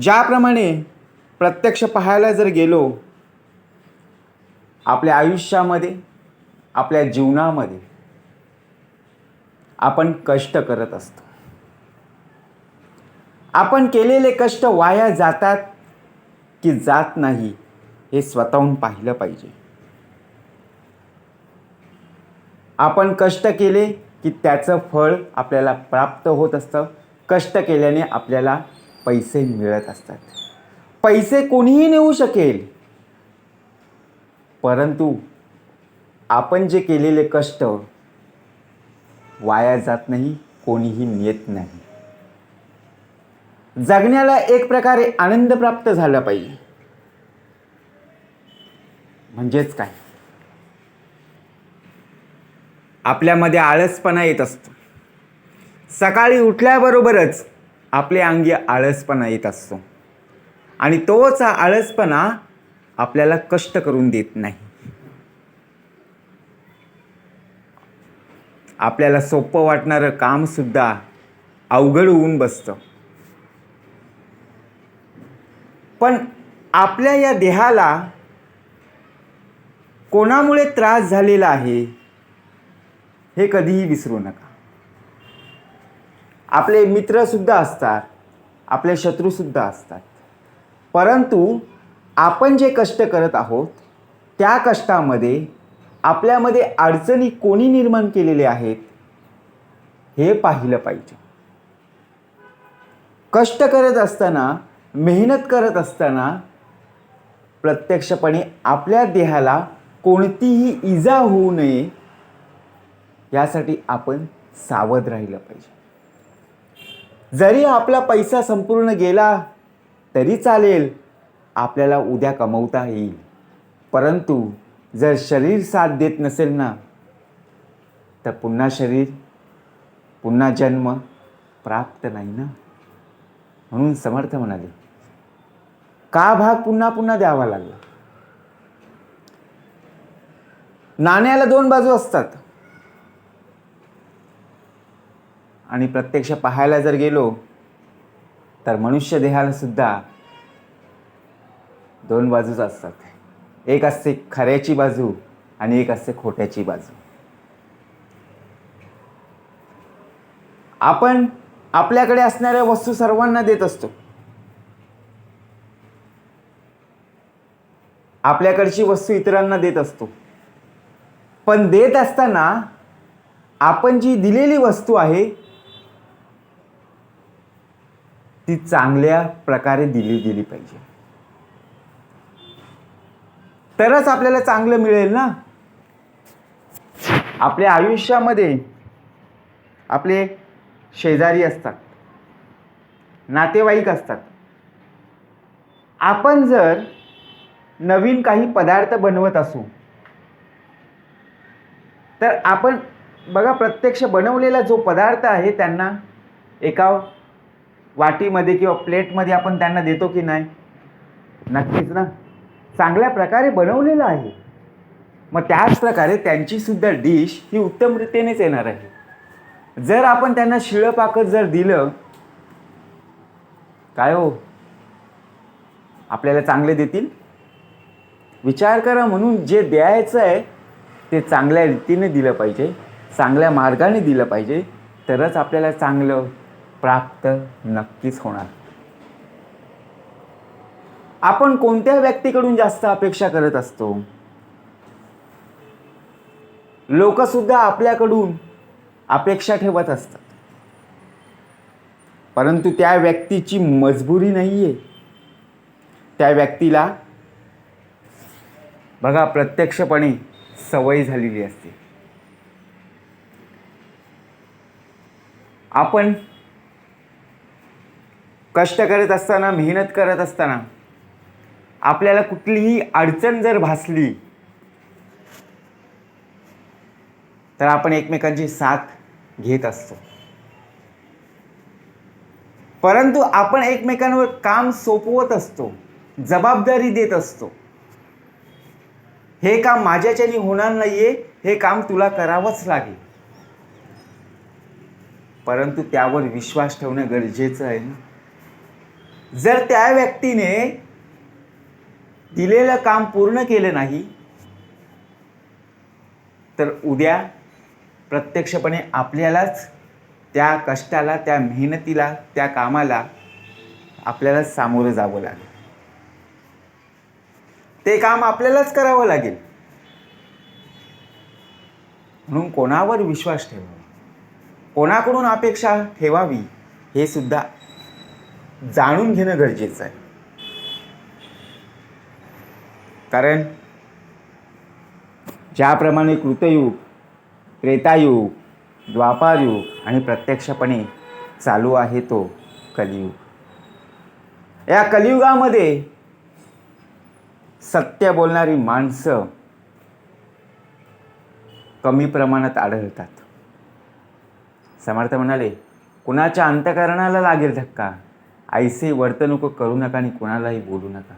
ज्याप्रमाणे प्रत्यक्ष पाहायला जर गेलो आपल्या आयुष्यामध्ये आपल्या जीवनामध्ये आपण कष्ट करत असतो. आपण केलेले कष्ट वाया जातात की जात नाही हे स्वतःहून पाहिलं पाहिजे. आपण कष्ट केले की त्याचं फळ आपल्याला प्राप्त होत असतं. कष्ट केल्याने आपल्याला पैसे मिळत असतात. पैसे कोणीही नेऊ शकेल. परंतु आपण जे केलेले कष्ट वाया जात नाही कोणीही नेत नाही. जगण्याला एक प्रकारे आनंद प्राप्त झाला पाहिजे. म्हणजेच काय? आपल्यामध्ये आळसपणा येत असतो. सकाळी उठल्याबरोबरच आपल्या अंगी आळसपणा येत असतो. आणि तोच आळसपणा आपल्याला कष्ट करून देत नाही. आपल्याला सोपं वाटणारं कामसुद्धा अवघड होऊन बसतं. पण आपल्या या देहाला कोणामुळे त्रास झालेला आहे हे कधीही विसरू नका. आपले मित्रसुद्धा असतात आपले शत्रूसुद्धा असतात. परंतु आपण जे कष्ट करत आहोत त्या कष्टामध्ये आपल्यामध्ये अडचणी कोणी निर्माण केलेले आहेत हे पाहिलं पाहिजे. कष्ट करत असताना मेहनत करत असताना प्रत्यक्षपणे आपल्या देहाला कोणतीही इजा होऊ नये यासाठी आपण सावध राहिलं पाहिजे. जरी आपला पैसा संपूर्ण गेला तरी चालेल आपल्याला उद्या कमवता येईल. परंतु जर शरीर साथ देत नसेल ना तर पुन्हा शरीर पुन्हा जन्म प्राप्त नाही ना? म्हणून समर्थ म्हणाले का भाग पुन्हा पुन्हा द्यावा लागला? नाण्याला दोन बाजू असतात. आणि प्रत्यक्ष पाहायला जर गेलो तर मनुष्य देहाला सुद्धा दोन बाजूच असतात. एक असते खऱ्याची बाजू आणि एक असते खोट्याची बाजू. आपण आपल्याकडे असणाऱ्या वस्तू सर्वांना देत असतो. आपल्याकडची वस्तू इतरांना देत असतो. पण देत असताना आपण जी दिलेली वस्तू आहे ती चांगल्या प्रकारे दिली गेली पाहिजे. तरच आपल्याला चांगलं मिळेल ना? आपल्या आयुष्यामध्ये आपले शेजारी असतात नातेवाईक असतात. आपण जर नवीन काही पदार्थ बनवत असू तर आपण बघा प्रत्यक्ष बनवलेला जो पदार्थ आहे त्यांना एका वाटीमध्ये किंवा प्लेटमध्ये आपण त्यांना देतो की नाही? नक्कीच ना. चांगल्या प्रकारे बनवलेलं आहे. मग त्याच प्रकारे त्यांचीसुद्धा डिश ही उत्तम रीतीनेच येणार आहे. जर आपण त्यांना शिळं जर दिलं काय हो? आपल्याला चांगले देतील? विचार करा म्हणून जे द्यायचं आहे ते चांगल्या रीतीने दिलं पाहिजे चांगल्या मार्गाने दिलं पाहिजे तरच आपल्याला चांगलं प्राप्त नक्कीच होणार. आपण कोणत्या व्यक्तीकडून जास्त अपेक्षा करत असतो? लोकसुद्धा आपल्याकडून अपेक्षा ठेवत असतात. परंतु त्या व्यक्तीची मजबुरी नाही आहे त्या व्यक्तीला बघा प्रत्यक्षपणे सवय झालेली असते. आपण कष्ट करत असताना मेहनत करत असताना आपल्याला कुठलीही अडचण जर भासली तर आपण एकमेकांची साथ घेत असतो. परंतु आपण एकमेकांवर काम सोपवत असतो जबाबदारी देत असतो. हे काम माझ्याच्याने होणार नाहीये हे काम तुला करावंच लागेल. परंतु त्यावर विश्वास ठेवणं गरजेचं आहे ना. जर त्या व्यक्तीने दिलेलं काम पूर्ण केलं नाही तर उद्या प्रत्यक्षपणे आपल्यालाच त्या कष्टाला त्या मेहनतीला त्या कामाला आपल्याला सामोरं जावं लागेल. ते काम आपल्यालाच करावं लागेल. म्हणून कोणावर विश्वास ठेवावा? कोणाकडून अपेक्षा ठेवावी? हे सुद्धा जाणून घेणं गरजेचं आहे. कारण ज्याप्रमाणे कृतयुग त्रेतायुग द्वापारयुग आणि प्रत्यक्षपणे चालू आहे तो कलियुग. या कलियुगामध्ये सत्य बोलणारी माणसं कमी प्रमाणात आढळतात. समर्थ म्हणाले कुणाच्या अंतकरणाला लागेल धक्का? ऐसे वर्तणूक करू नका आणि कोणालाही बोलू नका.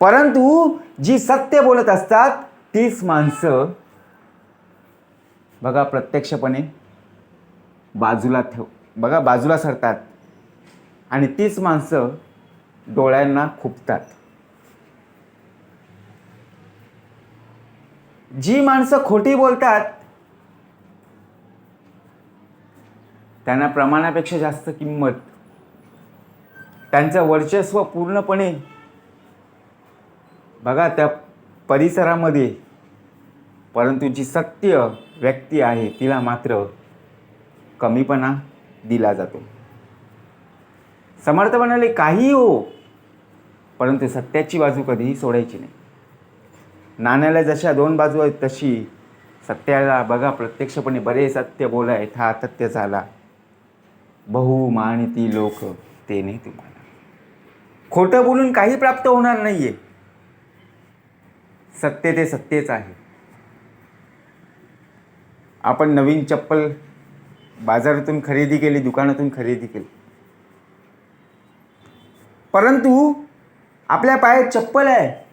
परंतु जी सत्य बोलत असतात तीच माणसं बघा प्रत्यक्षपणे बाजूला ठेव बघा बाजूला सरतात आणि तीच माणसं डोळ्यांना खुपतात. जी माणसं खोटी बोलतात त्यांना प्रमाणापेक्षा जास्त किंमत त्यांचं वर्चस्व पूर्णपणे बघा त्या परिसरामध्ये परंतु जी सत्य व्यक्ती आहे तिला मात्र कमीपणा दिला जातो. समर्थ म्हणाले काही हो परंतु सत्याची बाजू कधीही सोडायची नाही. नाण्याला जशा दोन बाजू आहेत तशी सत्याला बघा प्रत्यक्षपणे बरे सत्य बोलायत हा तथ्य झाला. बहु मानिती लोक ते नाही तुम्हाला. खोटं बोलून काही प्राप्त होणार नाहीये. सत्य ते सत्यच आहे. आपण नवीन चप्पल बाजारातून खरेदी केली दुकानातून खरेदी केली. परंतु आपल्या पायात चप्पल आहे.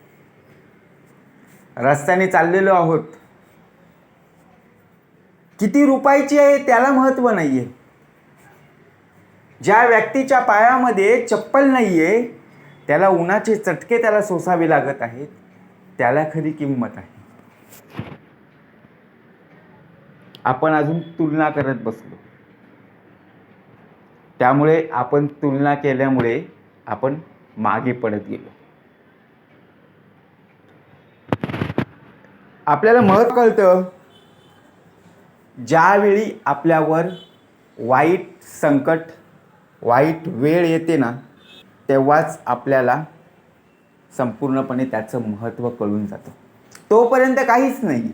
रस्त्याने चाललेलो आहोत. किती रुपयाची आहे त्याला महत्त्व नाही आहे ज्या व्यक्तीच्या पायामध्ये चप्पल नाही आहे त्याला उन्हाचे चटके त्याला सोसावे लागत आहेत त्याला खरी किंमत आहे. आपण अजून तुलना करत बसलो. त्यामुळे आपण तुलना केल्यामुळे आपण मागे पडत गेलो. आपल्याला महत्त्व कळतं ज्यावेळी आपल्यावर वाईट संकट वाईट वेळ येते ना तेव्हाच आपल्याला संपूर्णपणे त्याचं महत्त्व कळून जातं. तोपर्यंत काहीच नाही.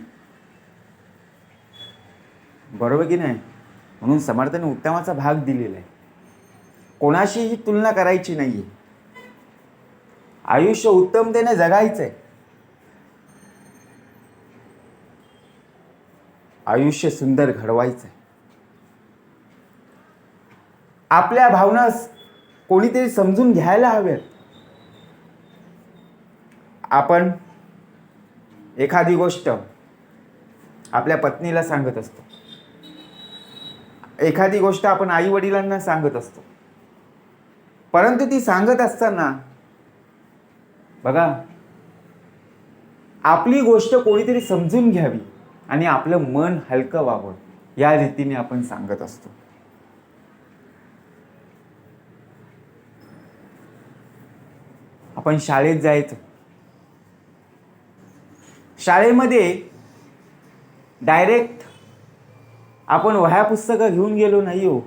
बरोबर की नाही? म्हणून समर्थाने उत्तमाचा भाग दिलेला आहे. कोणाशीही तुलना करायची नाही आहे आयुष्य उत्तमतेने जगायचं आहे आयुष्य सुंदर घडवायचं आहे आपल्या भावना कोणीतरी समजून घ्यायला हव्यात आपण एखादी गोष्ट आपल्या पत्नीला सांगत असतो. एखादी गोष्ट आपण आई वडिलांना सांगत असतो. परंतु ती सांगत असताना बघा आपली गोष्ट कोणीतरी समजून घ्यावी आणि आपलं मन हलकं व्हावं या रीतीने आपण सांगत असतो. आपण शाळेत जायचं. शाळेमध्ये डायरेक्ट आपण वह्या पुस्तकं घेऊन गेलो नाही हो.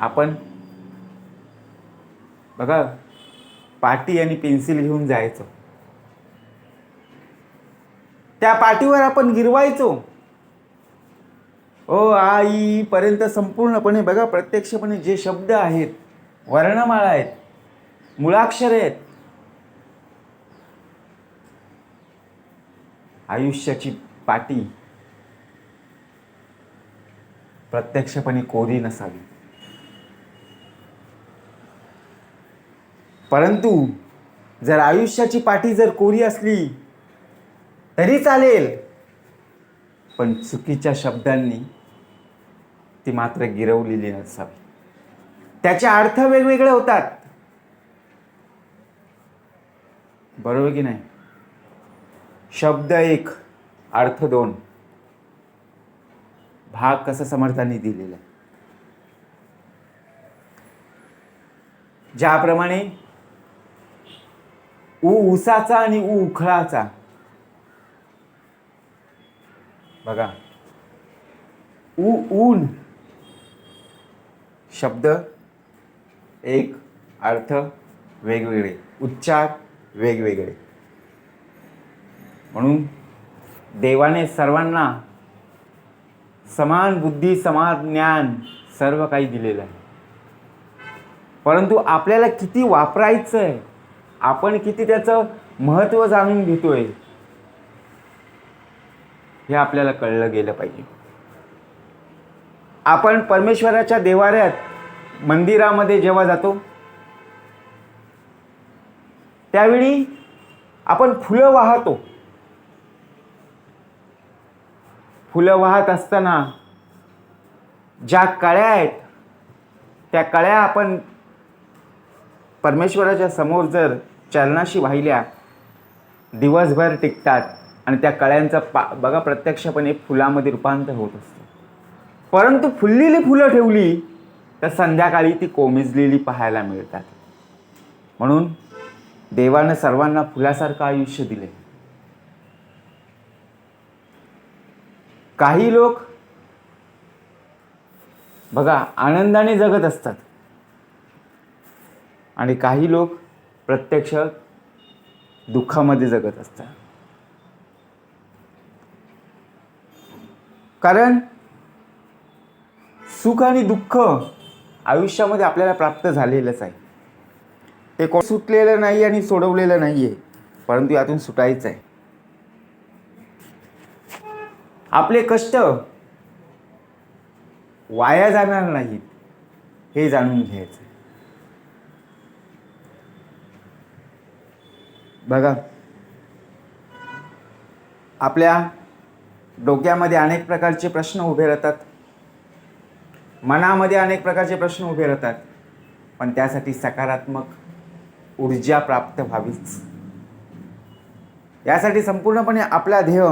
आपण बघा पाटी आणि पेन्सिल घेऊन जायचो. त्या पाटीवर आपण गिरवायचो. ओ आई पर्यंत संपूर्णपणे बघा प्रत्यक्षपणे जे शब्द आहेत वर्णमाळा आहेत मुळाक्षर आहेत. आयुष्याची पाटी प्रत्यक्षपणे कोरी नसावी. परंतु जर आयुष्याची पाठी जर कोरी असली तरी चालेल. पण चुकीच्या शब्दांनी ती मात्र गिरवलेली नसावी. त्याचे अर्थ वेगवेगळे होतात. बरोबर की नाही? शब्द एक अर्थ दोन. भाग कसा समर्थांनी दिलेला आहे? ज्याप्रमाणे ऊ उसाचा आणि ऊ उखळाचा. बघा. ऊ ऊन शब्द एक अर्थ वेगवेगळे. उच्चार वेगवेगळे. म्हणून देवाने सर्वांना समान बुद्धी समान ज्ञान सर्व काही दिलेलं आहे. परंतु आपल्याला किती वापरायचं आहे आपण किती त्याचं महत्त्व जाणून घेतोय हे आपल्याला कळलं गेलं पाहिजे. आपण परमेश्वराच्या देवाऱ्यात मंदिरामध्ये जेव्हा जातो त्यावेळी आपण फुलं वाहतो. फुलं वाहत असताना ज्या कळ्या आहेत त्या कळ्या आपण परमेश्वराच्या समोर जर चरणाशी वाहिल्या दिवसभर टिकतात आणि त्या कळ्यांचं पा बघा प्रत्यक्षपणे फुलामध्ये रूपांतर होत असतं. परंतु फुललेली फुलं ठेवली तर संध्याकाळी ती कोमेजलेली पाहायला मिळतात. म्हणून देवानं सर्वांना फुलासारखं आयुष्य दिले काही लोक बघा आनंदाने जगत असतात. आणि काही लोक प्रत्यक्ष दुःखामध्ये जगत असतात. कारण सुख आणि दुःख आयुष्यामध्ये आपल्याला प्राप्त झालेलंच आहे. ते कोण सुटलेलं नाही आणि सोडवलेलं नाही आहे परंतु यातून सुटायचं आहे आपले कष्ट वाया जाणार नाहीत हे जाणून घ्यायचं बघा आपल्या डोक्यामध्ये अनेक प्रकारचे प्रश्न उभे राहतात मनामध्ये अनेक प्रकारचे प्रश्न उभे राहतात पण त्यासाठी सकारात्मक ऊर्जा प्राप्त व्हावीच. यासाठी संपूर्णपणे आपला ध्येय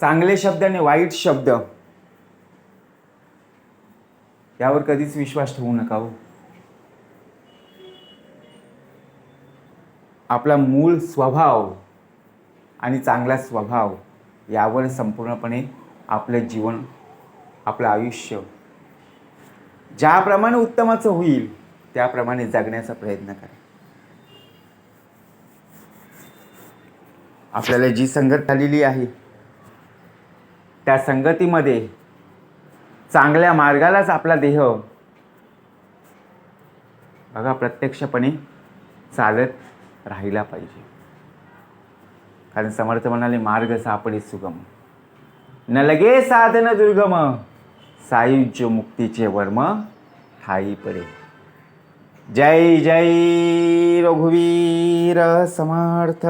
चांगले शब्द आणि वाईट शब्द यावर कधीच विश्वास ठेवू नका हो. आपला मूळ स्वभाव आणि चांगला स्वभाव यावर संपूर्णपणे आपलं जीवन आपलं आयुष्य ज्याप्रमाणे उत्तमाचं होईल त्याप्रमाणे जगण्याचा प्रयत्न करा. आपल्याला जी संगत आलेली आहे त्या संगतीमध्ये चांगल्या मार्गालाच आपला देह बघा प्रत्यक्षपणे चालत राहिला पाहिजे. कारण समर्थ म्हणाले मार्ग सापडे सुगम. न लगे साधन दुर्गम. सायुज्य मुक्तीचे वर्म ठाई पडे. जय जय रघुवीर समर्थ.